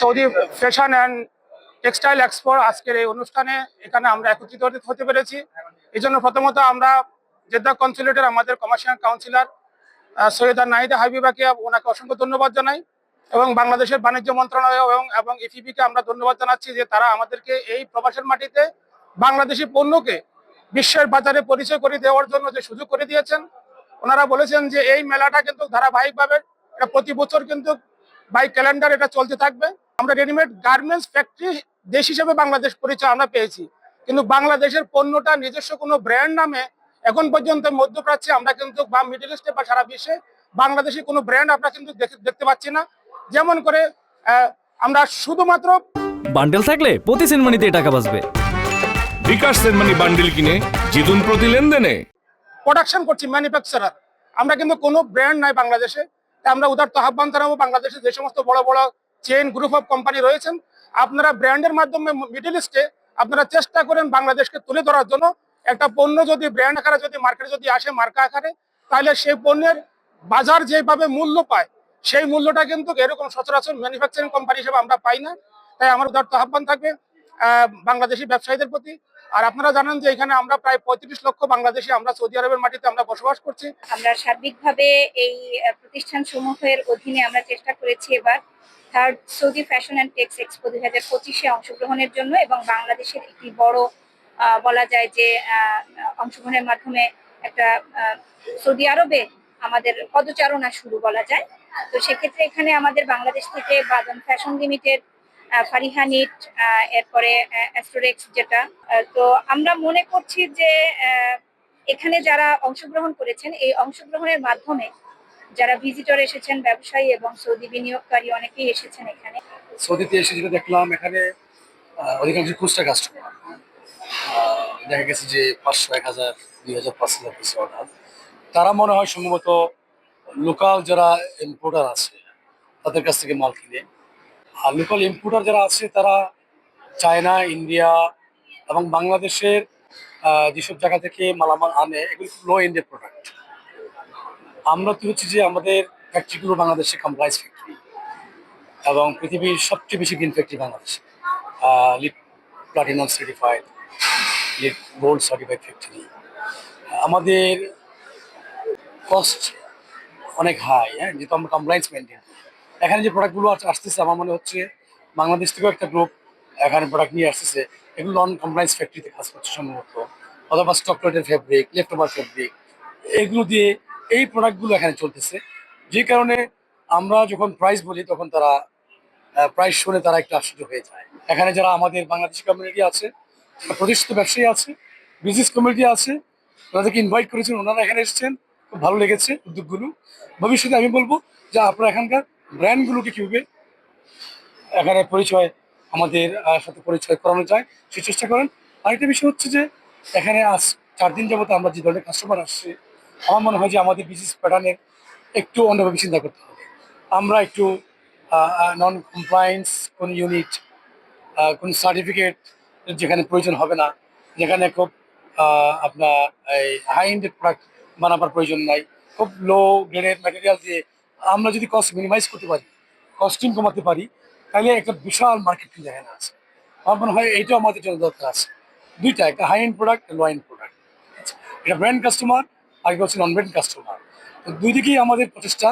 Saudi fashion and textile expo আজকের এই অনুষ্ঠানে এখানে আমরা একত্রিত হতে- পেরেছি। এই জন্য প্রথমত আমরা জেদ্দা কনসুলেটের, আমাদের কমার্শিয়াল কাউন্সিলর সৈয়দা নাহিদা হাবিবাকে ওনাকে অসংখ্য ধন্যবাদ জানাই এবং বাংলাদেশের বাণিজ্য মন্ত্রণালয় এবং এবং ইফিবিকে আমরা ধন্যবাদ জানাচ্ছি যে তারা আমাদেরকে এই প্রবাসের মাটিতে বাংলাদেশি পণ্যকে বিশ্বের বাজারে পরিচয় করে দেওয়ার জন্য যে সুযোগ করে দিয়েছেন। ওনারা বলেছেন যে এই মেলাটা কিন্তু ধারাবাহিকভাবে, এটা প্রতি বছর কিন্তু বাই ক্যালেন্ডার এটা চলতে থাকবে। আমরা রেডিমেড গার্মেন্টস ফ্যাক্টরি দেশ হিসেবে বাংলাদেশ পরিচয় আমরা পেয়েছি। কিন্তু বাংলাদেশের পণ্যটা নিজস্ব কোনো ব্র্যান্ড নামে এখন পর্যন্ত মধ্যপ্রাচ্যে আমরা কিন্তু বা মিডল ইস্টে বা সারা বিশ্বে বাংলাদেশি কোনো ব্র্যান্ড আমরা কিন্তু দেখতে পাচ্ছি না। যেমন করে আহ, আমরা শুধুমাত্র বান্ডেল থাকলে প্রতি সেনমানিতে টাকা বাঁচবে। বিকাশ সেনমানি বান্ডেল কিনে জিতুন প্রতি লেনদেনে। প্রোডাকশন করছি ম্যানুফ্যাকচারার আমরা কিন্তু কোনো ব্র্যান্ড নাই বাংলাদেশে। তাই আমরা উদার আহ্বান জানাব বাংলাদেশে যে সমস্ত বড় বড় চেইন গ্রুপ অফ কোম্পানি রয়েছেন। আপনারা ব্র্যান্ডের মাধ্যমে মিডিল ইস্টে আপনারা চেষ্টা করেন বাংলাদেশকে তুলে ধরার জন্য। একটা পণ্য যদি ব্র্যান্ড আকারে যদি মার্কেটে যদি আসে মার্কা আকারে তাহলে সেই পণ্যের বাজার যেভাবে মূল্য পায় সেই মূল্যটা কিন্তু এরকম সচরাচর ম্যানুফ্যাকচারিং কোম্পানি হিসেবে আমরা পাই না। তাই আমার উদার আহ্বান থাকবে আহ, বাংলাদেশি ব্যবসায়ীদের প্রতি আর আপনারা জানেন যে এখানে আমরা প্রায় পঁয়ত্রিশ লক্ষ বাংলাদেশি আমরা সৌদি আরবের মাটিতে আমরা বসবাস করছি। আমরা সার্বিকভাবে এই প্রতিষ্ঠান সমূহের অধীনে আমরা চেষ্টা করেছি এবার third Saudi fashion and tex expo দুই হাজার পঁচিশে অংশগ্রহণের জন্য এবং বাংলাদেশের একটি বড় বলা যায় যে অংশগ্রহণের মাধ্যমে একটা সৌদি আরবে আমাদের পদচারণা শুরু বলা যায়। তো সেক্ষেত্রে এখানে আমাদের বাংলাদেশ থেকে Badon fashion limited Fariha knit আহ, এরপরে অ্যাস্ট্রোরেক্স যেটা তো আমরা মনে করছি যে এখানে যারা অংশগ্রহণ করেছেন এই অংশগ্রহণের মাধ্যমে যারা ভিজিটর এসেছেন ব্যবসায়ী এবং সৌদি বিনিয়োগকারী অনেকেই এসেছেন এখানে। সৌদিতে এসে যেটা দেখলাম এখানে অধিকাংশ খুচরা কাস্টমার দেখা গেছে যে পাঁচশো এক হাজার দুই হাজার পাঁচ হাজার পিস অর্ডার তারা মনে হয় সম্ভবত লোকাল যারা ইম্পোর্টার আছে তাদের কাছ থেকে মাল কিনে। আর লোকাল ইম্পোর্টার যারা আছে, তারা চায়না, ইন্ডিয়া এবং বাংলাদেশের যেসব জায়গা থেকে মালামাল আনে, এগুলো লো এন্ডের প্রোডাক্ট আমরা তো হচ্ছে যে আমাদের ফ্যাক্টরিগুলো বাংলাদেশে কমপ্লাইন্স ফ্যাক্টরি এবং পৃথিবীর সবচেয়ে বেশি green factory Bangladesh. LEED platinum certified LEED gold certified factory আমাদের কস্ট অনেক হাই হ্যাঁ? যেহেতু আমরা কমপ্লাইন্স মেনটেন এখানে যে প্রোডাক্টগুলো আসতেছে, আমার মনে হচ্ছে বাংলাদেশ থেকেও একটা গ্রুপ এখানে প্রোডাক্ট নিয়ে আসতেছে। এগুলো নন কমপ্লায়েন্স ফ্যাক্টরিতে কাজ করছে সম্ভবত। অথবা স্টকলেটের ফেব্রিক লেফট ওভার ফেব্রিক এগুলো দিয়ে এই প্রোডাক্টগুলো এখানে চলতেছে। যে কারণে আমরা যখন প্রাইস বলি, তখন তারা প্রাইস শুনে তারা একটু আশ্চর্য হয়ে যায়। এখানে যারা আমাদের বাংলাদেশি কমিউনিটি আছে প্রতিষ্ঠিত ব্যবসায়ী আছে বিজনেস কমিউনিটি আছে, তাদেরকে ইনভাইট করেছেন, ওনারা এখানে এসেছেন। খুব ভালো লেগেছে উদ্যোগগুলো। ভবিষ্যতে আমি বলব যে আপনারা এখানকার ব্র্যান্ডগুলোকে কীভাবে এখানে পরিচয় আমাদের সাথে পরিচয় করানো যায় সে চেষ্টা করেন। আরেকটা বিষয় হচ্ছে যে, এখানে আজ চার দিন যাবত আমরা যে ধরনের কাস্টমার আসছে, আমার মনে হয় যে আমাদের বিজনেস প্যাটার্নের একটু অন্যভাবে চিন্তা করতে হবে। আমরা একটু নন কমপ্লায়েন্স কোন ইউনিট কোন সার্টিফিকেট যেখানে প্রয়োজন হবে না, যেখানে খুব আপনার এই হাই এন্ডেড প্রোডাক্ট বানাবার প্রয়োজন নাই, খুব লো গ্রেডের ম্যাটেরিয়াল দিয়ে আমরা যদি কস্ট মিনিমাইজ করতে পারি কস্টিং কমাতে পারি, তাহলে একটা বিশাল মার্কেট কিন্তু এখানে আছে। আমার মনে হয় এইটাও আমাদের জন্য দরকার আছে। দুইটা, একটা high end product low end product এটা ব্র্যান্ড কাস্টমার একটা হচ্ছে নন ব্র্যান্ড কাস্টমার তো দুই দিকেই আমাদের প্রচেষ্টা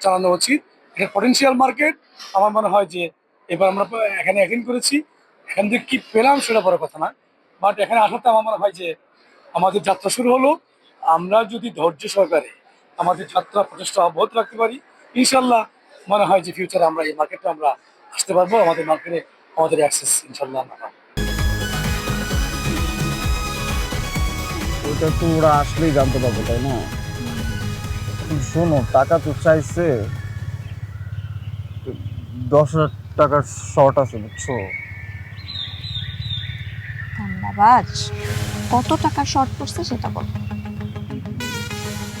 চালানো উচিত। এটা পটেন্সিয়াল মার্কেট আমার মনে হয় যে এবার আমরা এখানে অ্যাটেন্ড করেছি, এখান থেকে কি পেলাম সেটা বড় কথা না। বাট এখানে আসাতে আমার মনে হয় যে আমাদের যাত্রা শুরু হলো। আমরা যদি ধৈর্য সহকারে আমাদের যাত্রা প্রচেষ্টা অব্যাহত রাখতে পারি। ইনশাল্লাহ মনে হয় যে ফিউচারে আমরা এই মার্কেটে আমরা আসতে পারব আমাদের মার্কেটে আমাদের অ্যাক্সেস ইনশাল্লাহ আমরা পাবো। ওটা তো ওরা আসলেই জানতে পারবে তাই না? শোনো টাকা তো চাইছে দশ হাজার টাকার শর্ট আছে বুঝছ? ধন্যবাদ। কত টাকা শর্ট পড়ছে সেটা বল।